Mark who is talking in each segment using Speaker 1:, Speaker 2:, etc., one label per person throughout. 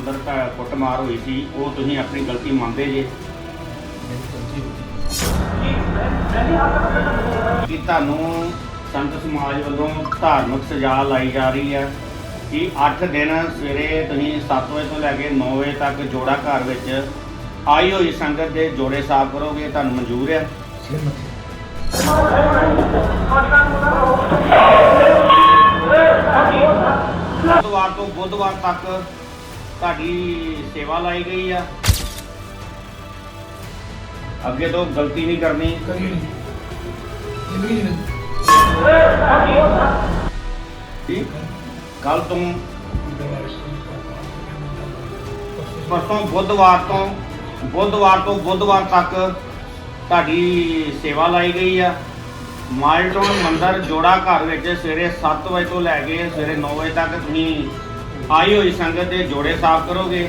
Speaker 1: ਮੰਦਰ ਤਾਂ ਕੁੱਟਮਾਰ ਹੋਈ ਸੀ ਉਹ ਤੁਸੀਂ ਆਪਣੀ ਗਲਤੀ ਮੰਨਦੇ ਜੇ? ਕਿ ਤੁਹਾਨੂੰ ਸੰਤ ਸਮਾਜ ਵੱਲੋਂ ਧਾਰਮਿਕ ਸਜ਼ਾ ਲਾਈ ਜਾ ਰਹੀ ਹੈ ਕਿ 8 ਦਿਨ ਸਵੇਰੇ ਤੁਸੀਂ 7 ਵਜੇ ਤੋਂ ਲੈ ਕੇ 9 ਵਜੇ ਤੱਕ ਜੋੜਾ ਘਰ ਵਿੱਚ ਆਈ ਹੋਈ ਸੰਗਤ ਦੇ ਜੋੜੇ ਸਾਫ਼ ਕਰੋਗੇ ਤੁਹਾਨੂੰ ਮਨਜ਼ੂਰ ਹੈ? ਬੁੱਧਵਾਰ ਤੋਂ ਬੁੱਧਵਾਰ ਤੱਕ ਤੁਹਾਡੀ ਸੇਵਾ ਲਾਈ ਗਈ ਆ। ਅੱਗੇ ਤੋਂ ਗਲਤੀ ਨਹੀਂ ਕਰਨੀ।
Speaker 2: ਕਰੀ ਨਹੀਂ। ਜ਼ਿੰਦਗੀ ਨਹੀਂ
Speaker 1: ਠੀਕ ਕੱਲ ਤੋਂ ਪਰਸੋਂ ਬੁੱਧਵਾਰ ਤੋਂ ਬੁੱਧਵਾਰ ਤੋਂ ਬੁੱਧਵਾਰ ਤੱਕ ਤੁਹਾਡੀ ਸੇਵਾ ਲਾਈ ਗਈ ਆ। ਮਾਲਟੋਨ ਮੰਦਰ ਜੋੜਾ ਘਰ ਵਿੱਚ ਸਵੇਰੇ 7 ਵਜੇ ਤੋਂ ਲੈ ਕੇ ਸਵੇਰੇ 9 ਵਜੇ ਤੱਕ ਤੁਸੀਂ ਆਈ ਹੋਈ ਸੰਗਤ ਦੇ ਜੋੜੇ ਸਾਫ਼ ਕਰੋਗੇ।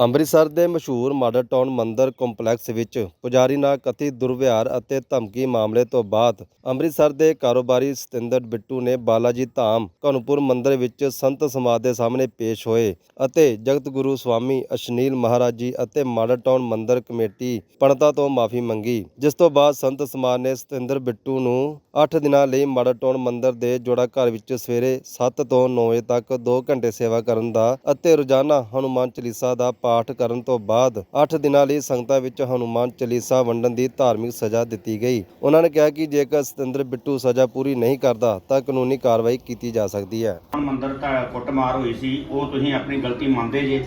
Speaker 3: ਅੰਮ੍ਰਿਤਸਰ ਦੇ ਮਸ਼ਹੂਰ ਮਾਡਲ ਟਾਊਨ ਮੰਦਿਰ ਕੰਪਲੈਕਸ ਵਿੱਚ ਪੁਜਾਰੀ ਨਾਲ ਕਥਿਤ ਦੁਰਵਿਹਾਰ ਅਤੇ ਧਮਕੀ ਮਾਮਲੇ ਤੋਂ ਬਾਅਦ ਅੰਮ੍ਰਿਤਸਰ ਦੇ ਕਾਰੋਬਾਰੀ ਸਤਿੰਦਰ ਬਿੱਟੂ ਨੇ ਬਾਲਾਜੀ ਧਾਮ ਕਾਨੂੰਪੁਰ ਮੰਦਿਰ ਵਿੱਚ ਸੰਤ ਸਮਾਜ ਦੇ ਸਾਹਮਣੇ ਪੇਸ਼ ਹੋਏ ਅਤੇ ਜਗਤ ਗੁਰੂ ਸਵਾਮੀ ਅਸ਼ਨੀਲ ਮਹਾਰਾਜ ਜੀ ਅਤੇ ਮਾਡਲ ਟਾਊਨ ਮੰਦਿਰ ਕਮੇਟੀ ਪੰਡਤਾਂ ਤੋਂ ਮਾਫੀ ਮੰਗੀ, ਜਿਸ ਤੋਂ ਬਾਅਦ ਸੰਤ ਸਮਾਜ ਨੇ ਸਤਿੰਦਰ ਬਿੱਟੂ ਨੂੰ 8 ਦਿਨਾਂ ਲਈ ਮਾਡਲ ਟਾਊਨ ਮੰਦਿਰ ਦੇ ਜੋੜਾ ਘਰ ਵਿੱਚ ਸਵੇਰੇ 7 ਤੋਂ 9 ਵਜੇ ਤੱਕ 2 ਘੰਟੇ ਸੇਵਾ ਕਰਨ ਦਾ ਅਤੇ ਰੋਜ਼ਾਨਾ ਹਨੁ ਹਨੂਮਾਨ ਚਾਲੀਸਾ ਦਾ ਪਾਠ ਕਰਨ ਤੋਂ ਬਾਅਦ 8 ਦਿਨਾਂ ਲਈ ਸੰਗਤਾਂ ਵਿੱਚ ਹਨੂਮਾਨ ਚਾਲੀਸਾ ਵੰਡਣ ਦੀ ਧਾਰਮਿਕ ਸਜ਼ਾ ਦਿੱਤੀ ਗਈ। ਉਹਨਾਂ ਨੇ ਕਿਹਾ ਕਿ ਜੇਕਰ ਸਤਿੰਦਰ ਬਿੱਟੂ ਸਜ਼ਾ ਪੂਰੀ ਨਹੀਂ ਕਰਦਾ ਤਾਂ ਕਾਨੂੰਨੀ ਕਾਰਵਾਈ ਕੀਤੀ ਜਾ ਸਕਦੀ ਹੈ।
Speaker 1: ਮੰਦਰ ਤਾਂ ਕੁੱਟਮਾਰ ਹੋਈ ਸੀ। ਉਹ ਤੁਸੀਂ ਆਪਣੀ ਗਲਤੀ ਮੰਨਦੇ ਜੇ?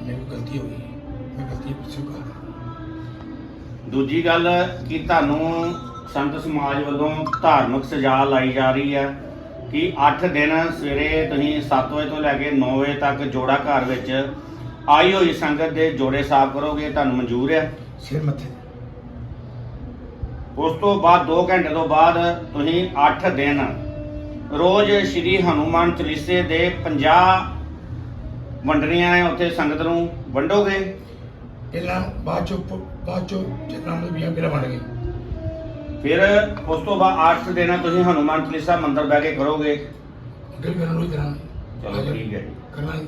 Speaker 2: ਮੇਰੀ ਕੋਲ ਗਲਤੀ ਹੋ ਗਈ। ਮੈਂ ਗਲਤੀ ਸਵੀਕਾਰ ਕਰਦਾ
Speaker 1: ਦੂਜੀ ਗੱਲ ਕਿ ਤੁਹਾਨੂੰ ਸੰਤ ਸਮਾਜ ਵੱਲੋਂ ਧਾਰਮਿਕ ਸਜ਼ਾ ਲਾਈ ਜਾ ਰਹੀ ਹੈ। ਕਿ 8 ਦਿਨ ਸਵੇਰੇ ਤੁਸੀਂ 7 ਵਜੇ ਤੋਂ ਲੈ ਕੇ 9 ਵਜੇ ਤੱਕ ਜੋੜਾ ਘਰ ਵਿੱਚ ਆਈ ਹੋਈ ਸੰਗਤ ਦੇ ਜੋੜੇ ਸਾਫ਼ ਕਰੋਗੇ ਤੁਹਾਨੂੰ ਮਨਜ਼ੂਰ ਹੈ
Speaker 2: ਸਿਰ ਮੱਥੇ।
Speaker 1: ਉਸ ਤੋਂ ਬਾਅਦ 2 ਘੰਟੇ ਤੋਂ ਬਾਅਦ ਤੁਸੀਂ 8 ਦਿਨ ਰੋਜ਼ ਸ਼੍ਰੀ ਹਨੂਮਾਨ ਚਾਲੀਸੇ ਦੇ 50 ਵੰਡਣੀਆਂ ਨੇ ਉੱਥੇ ਸੰਗਤ ਨੂੰ ਵੰਡੋਗੇ?
Speaker 2: ਪਹਿਲਾਂ ਬਾਅਦ ਚੋਂ ਬਾਅਦ ਚੋਂ ਜਿੰਨਾ ਨੂੰ ਵੀ ਮੇਰਾ ਬਣ ਗਏ।
Speaker 1: ਫਿਰ ਉਸ ਤੋਂ ਬਾਅਦ 8 ਦਿਨ ਤੁਸੀਂ ਹਨੂਮਾਨ ਚਾਲੀਸਾ ਮੰਦਰ ਬਹਿ ਕੇ ਕਰੋਗੇ।
Speaker 2: ਅੱਗੇ ਵੀ ਕਰਾਂਗੇ।
Speaker 1: ਚਲੋ ਠੀਕ ਹੈ ਜੀ।
Speaker 2: ਕਰਾਂਗੇ।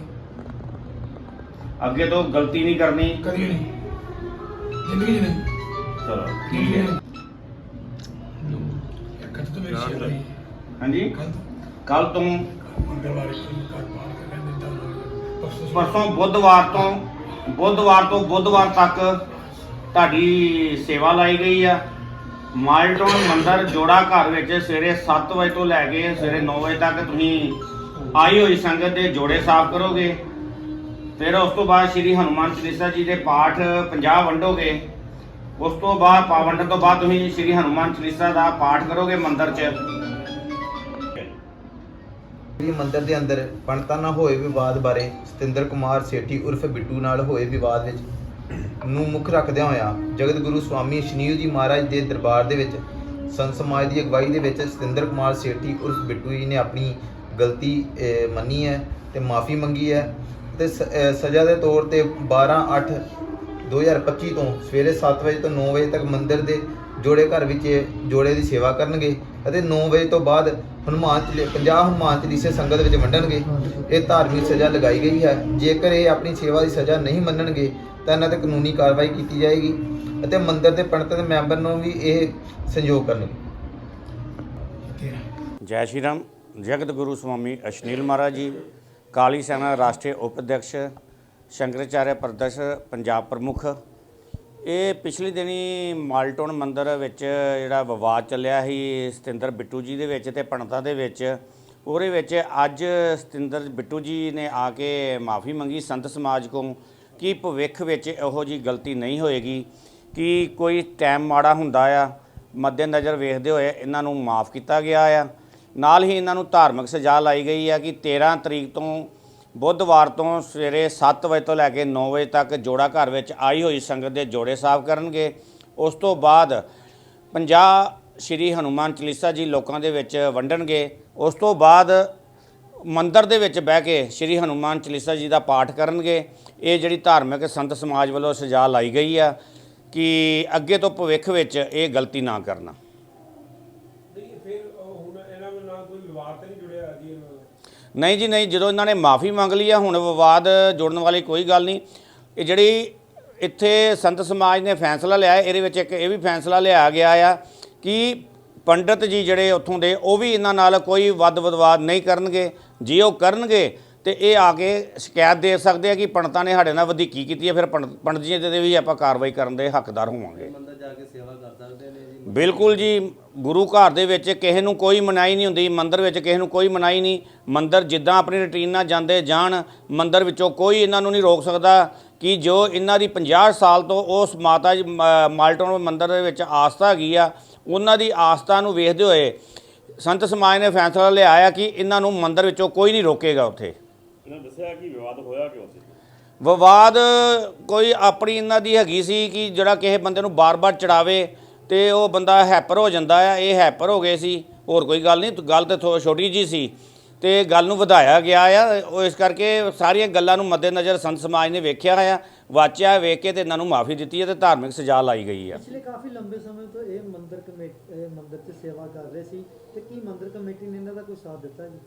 Speaker 1: ਅੱਗੇ ਤੋਂ ਗਲਤੀ ਨਹੀਂ ਕਰਨੀ।
Speaker 2: ਕਰੀ ਨਹੀਂ। ਜ਼ਿੰਦਗੀ ਨਹੀਂ
Speaker 1: ਚਲੋ
Speaker 2: ਠੀਕ ਹੈ।
Speaker 1: ਹੈ
Speaker 2: ਇਹ ਕੱਟ ਤੋਂ ਮੇਰੀ ਸੇਵਾ ਹੋਈ।
Speaker 1: ਹਾਂਜੀ?
Speaker 2: ਕੱਲ
Speaker 1: ਕੱਲ ਤੋਂ
Speaker 2: ਮੰਗਲਵਾਰ ਨੂੰ ਕੱਟ ਪਾੜ ਕੇ ਕਹਿੰਦੇ ਤਾਂ ਪਰਸੋਂ
Speaker 1: ਪਰਸੋਂ ਬੁੱਧਵਾਰ ਤੋਂ ਬੁੱਧਵਾਰ ਤੋਂ ਬੁੱਧਵਾਰ ਤੱਕ ਤੁਹਾਡੀ ਸੇਵਾ ਲਾਈ ਗਈ ਆ। ਮਾਲਟੋਨ ਮੰਦਰ ਜੋੜਾ ਘਰ ਵਿੱਚ ਸਵੇਰੇ 7 ਵਜੇ ਤੋਂ ਲੈ ਕੇ ਸਵੇਰੇ 9 ਵਜੇ ਤੱਕ ਤੁਸੀਂ ਆਈ ਹੋਈ ਸੰਗਤ ਦੇ ਜੋੜੇ ਸਾਫ਼ ਕਰੋਗੇ। ਫਿਰ ਉਸ ਤੋਂ ਬਾਅਦ ਸ੍ਰੀ ਹਨੂਮਾਨ ਚਾਲੀਸਾ ਜੀ ਦੇ ਪਾਠ 50 ਵੰਡੋਗੇ। ਉਸ ਤੋਂ ਬਾਅਦ ਪਾ ਵੰਡਣ ਤੋਂ ਬਾਅਦ ਤੁਸੀਂ ਸ੍ਰੀ ਹਨੂਮਾਨ ਚਾਲੀਸਾ ਦਾ ਪਾਠ ਕਰੋਗੇ ਮੰਦਰ 'ਚ।
Speaker 4: ਸ੍ਰੀ ਮੰਦਿਰ ਦੇ ਅੰਦਰ ਪੰਡਤਾਂ ਨਾਲ ਹੋਏ ਵਿਵਾਦ ਬਾਰੇ ਸਤਿੰਦਰ ਕੁਮਾਰ ਸੇਠੀ ਉਰਫ ਬਿੱਟੂ ਨਾਲ ਹੋਏ ਵਿਵਾਦ ਵਿੱਚ ਨੂੰ ਮੁੱਖ ਰੱਖਦਿਆਂ ਹੋਇਆ ਜਗਤ ਗੁਰੂ ਸਵਾਮੀ ਸ਼ਨੀਲ ਜੀ ਮਹਾਰਾਜ ਦੇ ਦਰਬਾਰ ਦੇ ਵਿੱਚ ਸੰਤ ਸਮਾਜ ਦੀ ਅਗਵਾਈ ਦੇ ਵਿੱਚ ਸਤਿੰਦਰ ਕੁਮਾਰ ਸੇਠੀ ਉਰਫ ਬਿੱਟੂ ਜੀ ਨੇ ਆਪਣੀ ਗਲਤੀ ਮੰਨੀ ਹੈ ਤੇ ਮਾਫੀ ਮੰਗੀ ਹੈ ਤੇ ਸ- ਸਜ਼ਾ ਦੇ ਤੌਰ ਤੇ 12 8 2025 ਤੋਂ ਸਵੇਰੇ 7 ਵਜੇ ਤੋਂ 9 ਵਜੇ ਤੱਕ ਮੰਦਿਰ ਦੇ ਜੋੜੇ ਘਰ ਵਿੱਚ ਜੋੜੇ ਦੀ ਸੇਵਾ ਕਰਨਗੇ ਅਤੇ 9 ਵਜੇ ਤੋਂ ਬਾਅਦ ਹਨੂਮਾਨ ਚਲੀ 50 ਹਨੂਮਾਨ ਚਾਲੀਸੇ ਸੰਗਤ ਵਿੱਚ ਵੰਡਣਗੇ। ਇਹ ਧਾਰਮਿਕ ਸਜ਼ਾ ਲਗਾਈ ਗਈ ਹੈ। ਜੇਕਰ ਇਹ ਆਪਣੀ ਸੇਵਾ ਦੀ ਸਜ਼ਾ ਨਹੀਂ ਮੰਨਣਗੇ ਤਾਂ ਇਹਨਾਂ ਤੇ ਕਾਨੂੰਨੀ ਕਾਰਵਾਈ ਕੀਤੀ ਜਾਏਗੀ ਅਤੇ ਮੰਦਿਰ ਦੇ ਪੰਡਤ ਦੇ ਮੈਂਬਰ ਨੂੰ ਵੀ ਇਹ ਸੰਯੋਗ ਕਰਨਗੇ।
Speaker 1: ਜੈ ਸ਼੍ਰੀ ਰਾਮ। ਜਗਤ ਗੁਰੂ ਸਵਾਮੀ ਅਸ਼ਨੀਲ ਮਹਾਰਾਜ ਜੀ ਕਾਲੀ ਸੈਨਾ ਰਾਸ਼ਟਰੀ ਉਪਅਧਿਕਸ਼ ਸ਼ੰਕਰਾਚਾਰਿਆ ਪ੍ਰਦਰਸ਼ ਪੰਜਾਬ ਪ੍ਰਮੁੱਖ। ਇਹ ਪਿਛਲੇ ਦਿਨੀ ਮਾਲਟੋਨ ਮੰਦਿਰ ਵਿੱਚ ਜਿਹੜਾ ਵਿਵਾਦ ਚੱਲਿਆ ਸੀ ਸਤਿੰਦਰ ਬਿੱਟੂ ਜੀ ਦੇ ਵਿੱਚ ਤੇ ਪੰਡਤਾਂ ਦੇ ਵਿੱਚ ਉਹਦੇ ਵਿੱਚ ਅੱਜ ਸਤਿੰਦਰ ਬਿੱਟੂ ਜੀ ਨੇ ਆ ਕੇ ਮਾਫੀ ਮੰਗੀ ਸੰਤ ਸਮਾਜ ਕੋਲ। ਕਿ ਭਵਿੱਖ ਵਿੱਚ ਇਹੋ ਜੀ ਗਲਤੀ ਨਹੀਂ ਹੋਏਗੀ ਕਿ ਕੋਈ ਟਾਈਮ ਮਾੜਾ ਹੁੰਦਾ ਆ ਮੱਦੇ ਨਜ਼ਰ ਵੇਖਦੇ ਹੋਏ ਇਹਨਾਂ ਨੂੰ ਮਾਫ ਕੀਤਾ ਗਿਆ ਆ? ਨਾਲ ਹੀ ਇਹਨਾਂ ਨੂੰ ਧਾਰਮਿਕ ਸਜ਼ਾ ਲਾਈ ਗਈ ਆ ਕਿ 13 ਤਰੀਕ ਤੋਂ ਬੁੱਧਵਾਰ ਤੋਂ ਸਵੇਰੇ 7 ਵਜੇ ਤੋਂ ਲੈ ਕੇ 9 ਵਜੇ ਤੱਕ ਜੋੜਾ ਘਰ ਵਿੱਚ ਆਈ ਹੋਈ ਸੰਗਤ ਦੇ ਜੋੜੇ ਸਾਫ਼ ਕਰਨਗੇ। ਉਸ ਤੋਂ ਬਾਅਦ 50 ਸ਼੍ਰੀ ਹਨੂਮਾਨ ਚਾਲੀਸਾ ਜੀ ਲੋਕਾਂ ਦੇ ਵਿੱਚ ਵੰਡਣਗੇ। ਉਸ ਤੋਂ ਬਾਅਦ ਮੰਦਿਰ ਦੇ ਵਿੱਚ ਬਹਿ ਕੇ ਸ਼੍ਰੀ ਹਨੂਮਾਨ ਚਾਲੀਸਾ ਜੀ ਦਾ ਪਾਠ ਕਰਨਗੇ। ਇਹ ਜਿਹੜੀ ਧਾਰਮਿਕ ਸੰਤ ਸਮਾਜ ਵੱਲੋਂ ਸਜ਼ਾ ਲਾਈ ਗਈ ਆ ਕਿ ਅੱਗੇ ਤੋਂ ਭਵਿੱਖ ਵਿੱਚ ਇਹ ਗਲਤੀ ਨਾ ਕਰਨਾ।
Speaker 5: ਨਹੀਂ ਜੀ
Speaker 1: ਨਹੀਂ ਜਦੋਂ ਇਹਨਾਂ ਨੇ ਮਾਫੀ ਮੰਗ ਲਈ ਆ ਹੁਣ ਵਿਵਾਦ ਜੋੜਨ ਵਾਲੀ ਕੋਈ ਗੱਲ ਨਹੀਂ। ਇਹ ਜਿਹੜੀ ਇੱਥੇ ਸੰਤ ਸਮਾਜ ਨੇ ਫੈਸਲਾ ਲਿਆ ਇਹਦੇ ਵਿੱਚ ਇੱਕ ਇਹ ਵੀ ਫੈਸਲਾ ਲਿਆ ਗਿਆ ਆ ਕਿ ਪੰਡਤ ਜੀ ਜਿਹੜੇ ਉੱਥੋਂ ਦੇ, ਉਹ ਵੀ ਇਹਨਾਂ ਨਾਲ ਕੋਈ ਵੱਧ ਵਿਵਾਦ ਨਹੀਂ ਕਰਨਗੇ। ਜੇ ਉਹ ਕਰਨਗੇ, ਤੇ ਇਹ ਆ ਕੇ ਸ਼ਿਕਾਇਤ ਦੇ ਸਕਦੇ ਆ ਕਿ ਪੰਡਤਾਂ ਨੇ ਸਾਡੇ ਨਾਲ ਵਧੀਕੀ ਕੀਤੀ ਹੈ, ਫਿਰ ਪੰਡਤ ਪੰਡਤ ਜੀ ਦੇ ਵੀ ਆਪਾਂ ਕਾਰਵਾਈ ਕਰਨ ਦੇ ਹੱਕਦਾਰ ਹੋਵਾਂਗੇ।
Speaker 3: ਮੰਦਰ ਜਾ ਕੇ ਸੇਵਾ ਕਰ ਸਕਦੇ ਨੇ ਜੀ
Speaker 1: ਬਿਲਕੁਲ ਜੀ, ਗੁਰੂ ਘਰ ਦੇ ਵਿੱਚ ਕਿਸੇ ਨੂੰ ਕੋਈ ਮਨਾਈ ਨਹੀਂ ਹੁੰਦੀ, ਮੰਦਿਰ ਵਿੱਚ ਕਿਸੇ ਨੂੰ ਕੋਈ ਮਨਾਈ ਨਹੀਂ। ਮੰਦਿਰ ਜਿੱਦਾਂ ਆਪਣੀ ਰੁਟੀਨ ਨਾਲ ਜਾਂਦੇ ਜਾਣ, ਮੰਦਿਰ ਵਿੱਚੋਂ ਕੋਈ ਇਹਨਾਂ ਨੂੰ ਨਹੀਂ ਰੋਕ ਸਕਦਾ ਕਿ ਜੋ ਇਹਨਾਂ ਦੀ 50 ਸਾਲ ਤੋਂ ਉਸ ਮਾਤਾ ਜੀ, ਮ- ਮਾਲਟਨ ਮੰਦਿਰ ਦੇ ਵਿੱਚ ਆਸਥਾ ਹੈਗੀ ਆ ਉਹਨਾਂ ਦੀ ਆਸਥਾ ਨੂੰ ਵੇਖਦੇ ਹੋਏ ਸੰਤ ਸਮਾਜ ਨੇ ਫੈਸਲਾ ਲਿਆ ਆ ਕਿ ਇਹਨਾਂ ਨੂੰ ਮੰਦਿਰ ਵਿੱਚੋਂ ਕੋਈ ਨਹੀਂ ਰੋਕੇਗਾ ਉੱਥੇ।
Speaker 5: ਇਹਨਾਂ ਦੱਸਿਆ ਕਿ ਵਿਵਾਦ ਹੋਇਆ ਕਿਉਂ ਸੀ?
Speaker 1: ਵਿਵਾਦ ਕੋਈ ਆਪਣੀ ਇਹਨਾਂ ਦੀ ਹੈਗੀ ਸੀ ਕਿ ਜਿਹੜਾ ਕਿਸੇ ਬੰਦੇ ਨੂੰ ਬਾਰ-ਬਾਰ ਚੜਾਵੇ ਤੇ ਉਹ ਬੰਦਾ ਹੈਪਰ ਹੋ ਜਾਂਦਾ ਆ ਇਹ ਹੈਪਰ ਹੋ ਗਏ ਸੀ। ਹੋਰ ਕੋਈ ਗੱਲ ਨਹੀਂ ਗੱਲ ਤੇ ਛੋਟੀ ਜੀ ਸੀ ਤੇ ਗੱਲ ਨੂੰ ਵਧਾਇਆ ਗਿਆ ਆ। ਉਹ ਇਸ ਕਰਕੇ ਸਾਰੀਆਂ ਗੱਲਾਂ ਨੂੰ ਮੱਦੇਨਜ਼ਰ ਸੰਤ ਸਮਾਜ ਨੇ ਵੇਖਿਆ ਆ ਵਾਚਿਆ ਵੇਖ ਕੇ ਤੇ ਇਹਨਾਂ ਨੂੰ ਮਾਫੀ ਦਿੱਤੀ ਹੈ ਤੇ ਧਾਰਮਿਕ ਸਜ਼ਾ ਲਾਈ ਗਈ ਆ
Speaker 6: ਪਿਛਲੇ ਕਾਫੀ ਲੰਬੇ ਸਮੇਂ ਤੋਂ ਇਹ ਮੰਦਿਰ ਕਮੇਟੀ ਮੰਦਿਰ 'ਚ ਸੇਵਾ ਕਰ ਰਹੇ ਸੀ ਤੇ ਕੀ ਮੰਦਿਰ ਕਮੇਟੀ ਨੇ ਇਹਨਾਂ ਦਾ ਕੋਈ ਸਾਥ ਦਿੱਤਾ ਜੀ?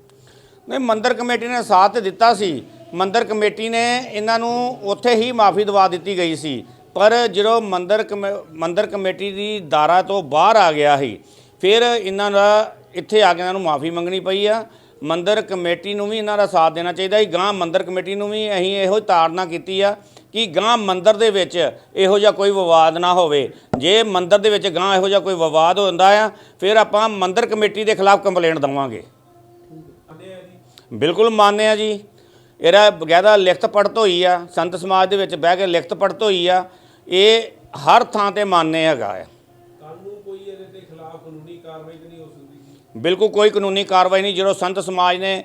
Speaker 1: ਨਹੀਂ ਮੰਦਿਰ ਕਮੇਟੀ ਨੇ ਸਾਥ ਤੇ ਦਿੱਤਾ ਸੀ। ਮੰਦਿਰ ਕਮੇਟੀ ਨੇ ਇਹਨਾਂ ਨੂੰ ਉੱਥੇ ਹੀ ਮਾਫੀ ਦਵਾ ਦਿੱਤੀ ਗਈ ਸੀ। ਪਰ ਜਦੋਂ ਮੰਦਿਰ ਮੰਦਿਰ ਕਮੇਟੀ ਦੀ ਦਾਰਾ ਤੋਂ ਬਾਹਰ ਆ ਗਿਆ ਸੀ ਫਿਰ ਇਹਨਾਂ ਦਾ ਇੱਥੇ ਆ ਕੇ ਇਹਨਾਂ ਨੂੰ ਮਾਫੀ ਮੰਗਣੀ ਪਈ ਆ। ਮੰਦਿਰ ਕਮੇਟੀ ਨੂੰ ਵੀ ਇਹਨਾਂ ਦਾ ਸਾਥ ਦੇਣਾ ਚਾਹੀਦਾ ਸੀ। ਗਾਂ ਮੰਦਿਰ ਕਮੇਟੀ ਨੂੰ ਵੀ ਅਸੀਂ ਇਹੋ ਤਾੜਨਾ ਕੀਤੀ ਆ ਕਿ ਗਾਂ ਮੰਦਿਰ ਦੇ ਵਿੱਚ ਇਹੋ ਜਿਹਾ ਕੋਈ ਵਿਵਾਦ ਨਾ ਹੋਵੇ। ਜੇ ਮੰਦਿਰ ਦੇ ਵਿੱਚ ਗਾਂ ਇਹੋ ਜਿਹਾ ਕੋਈ ਵਿਵਾਦ ਹੁੰਦਾ ਆ ਫਿਰ ਆਪਾਂ ਮੰਦਿਰ ਕਮੇਟੀ ਦੇ ਖਿਲਾਫ ਕੰਪਲੇਂਟ ਦਵਾਂਗੇ। ਬਿਲਕੁਲ ਮੰਨਦੇ ਆ ਜੀ। ਇਹਦਾ ਬਕਾਇਦਾ ਲਿਖਤ ਪੜਤ ਹੋਈ ਆ ਸੰਤ ਸਮਾਜ ਦੇ ਵਿੱਚ ਬਹਿ ਕੇ ਲਿਖਤ ਪੜਤ ਹੋਈ ਆ। ਇਹ ਹਰ ਥਾਂ ਤੇ ਮੰਨਦੇ ਹੈਗਾ ਆ। ਬਿਲਕੁਲ ਕੋਈ ਕਾਨੂੰਨੀ ਕਾਰਵਾਈ ਨਹੀਂ। ਜਦੋਂ ਸੰਤ ਸਮਾਜ ਨੇ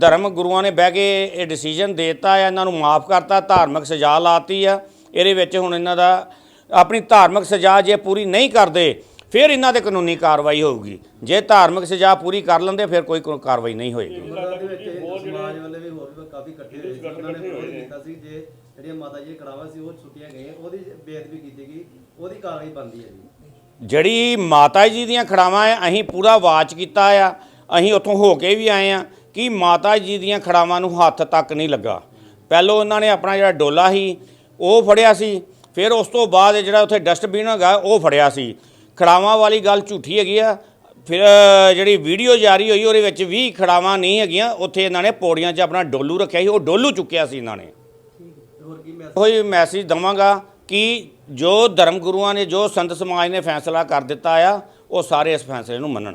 Speaker 1: ਧਰਮ ਗੁਰੂਆਂ ਨੇ ਬਹਿ ਕੇ ਇਹ ਡਿਸੀਜਨ ਦਿੱਤਾ ਆ ਇਹਨਾਂ ਨੂੰ ਮਾਫ ਕਰਤਾ ਧਾਰਮਿਕ ਸਜ਼ਾ ਲਾਤੀ ਆ। ਇਹਦੇ ਵਿੱਚ ਹੁਣ ਇਹਨਾਂ ਦਾ ਆਪਣੀ ਧਾਰਮਿਕ ਸਜ਼ਾ ਜੇ ਪੂਰੀ ਨਹੀਂ ਕਰਦੇ ਫਿਰ ਇਹਨਾਂ ਤੇ ਕਾਨੂੰਨੀ ਕਾਰਵਾਈ ਹੋਊਗੀ। ਜੇ ਧਾਰਮਿਕ ਸਜ਼ਾ ਪੂਰੀ ਕਰ ਲੈਂਦੇ ਫਿਰ ਕੋਈ ਕਾਰਵਾਈ ਨਹੀਂ ਹੋਏਗੀ।
Speaker 3: ਮੰਦਰ ਦੇ ਵਿੱਚ ਸਮਾਜ ਵਾਲੇ ਵੀ ਹੋਰ ਵੀ ਕਾਫੀ ਇਕੱਠੇ ਹੋਏ ਸੀ। ਉਹਨਾਂ ਨੇ ਵਿਰੋਧ ਕੀਤਾ ਸੀ ਜੇ ਜਿਹੜੀਆਂ ਮਾਤਾ ਜੀ ਕੜਾਵਾ ਸੀ ਉਹ ਛੁੱਟੀਆਂ ਗਈਆਂ ਉਹਦੀ ਬੇਅਦਬੀ ਕੀਤੀ ਗਈ ਉਹਦੀ ਕਾਰਵਾਈ ਬਣਦੀ ਹੈ ਜੀ।
Speaker 1: ਜਿਹੜੀ ਮਾਤਾ ਜੀ ਦੀਆਂ ਖੜਾਵਾਂ ਆ ਅਸੀਂ ਪੂਰਾ ਵਾਚ ਕੀਤਾ ਆ। ਅਸੀਂ ਉੱਥੋਂ ਹੋ ਕੇ ਵੀ ਆਏ ਆ ਕਿ ਮਾਤਾ ਜੀ ਦੀਆਂ ਖੜਾਵਾਂ ਨੂੰ ਹੱਥ ਤੱਕ ਨਹੀਂ ਲੱਗਾ। ਪਹਿਲਾਂ ਉਹਨਾਂ ਨੇ ਆਪਣਾ ਜਿਹੜਾ ਡੋਲਾ ਸੀ, ਉਹ ਫੜਿਆ ਸੀ, ਫਿਰ ਉਸ ਤੋਂ ਬਾਅਦ ਜਿਹੜਾ ਉੱਥੇ ਡਸਟਬਿਨ ਹੈਗਾ, ਉਹ ਫੜਿਆ ਸੀ। ਖੜਾਵਾਂ ਵਾਲੀ ਗੱਲ ਝੂਠੀ ਹੈਗੀ ਆ। ਫਿਰ ਜਿਹੜੀ ਵੀਡੀਓ ਜਾਰੀ ਹੋਈ, ਉਹਦੇ ਵਿੱਚ ਵੀ ਖੜਾਵਾਂ ਨਹੀਂ ਹੈਗੀਆਂ। ਉੱਥੇ ਇਹਨਾਂ ਨੇ ਪੌੜੀਆਂ 'ਚ ਆਪਣਾ ਡੋਲੂ ਰੱਖਿਆ ਸੀ, ਉਹ ਡੋਲੂ ਚੁੱਕਿਆ ਸੀ ਇਹਨਾਂ ਨੇ।
Speaker 3: ਤੇ
Speaker 1: ਉਹੀ ਮੈਸੇਜ ਦਵਾਂਗਾ ਕਿ ਜੋ ਧਰਮ ਗੁਰੂਆਂ ਨੇ, ਜੋ ਸੰਤ ਸਮਾਜ ਨੇ ਫੈਸਲਾ ਕਰ ਦਿੱਤਾ ਆ, ਉਹ ਸਾਰੇ ਇਸ ਫੈਸਲੇ ਨੂੰ ਮੰਨਣ।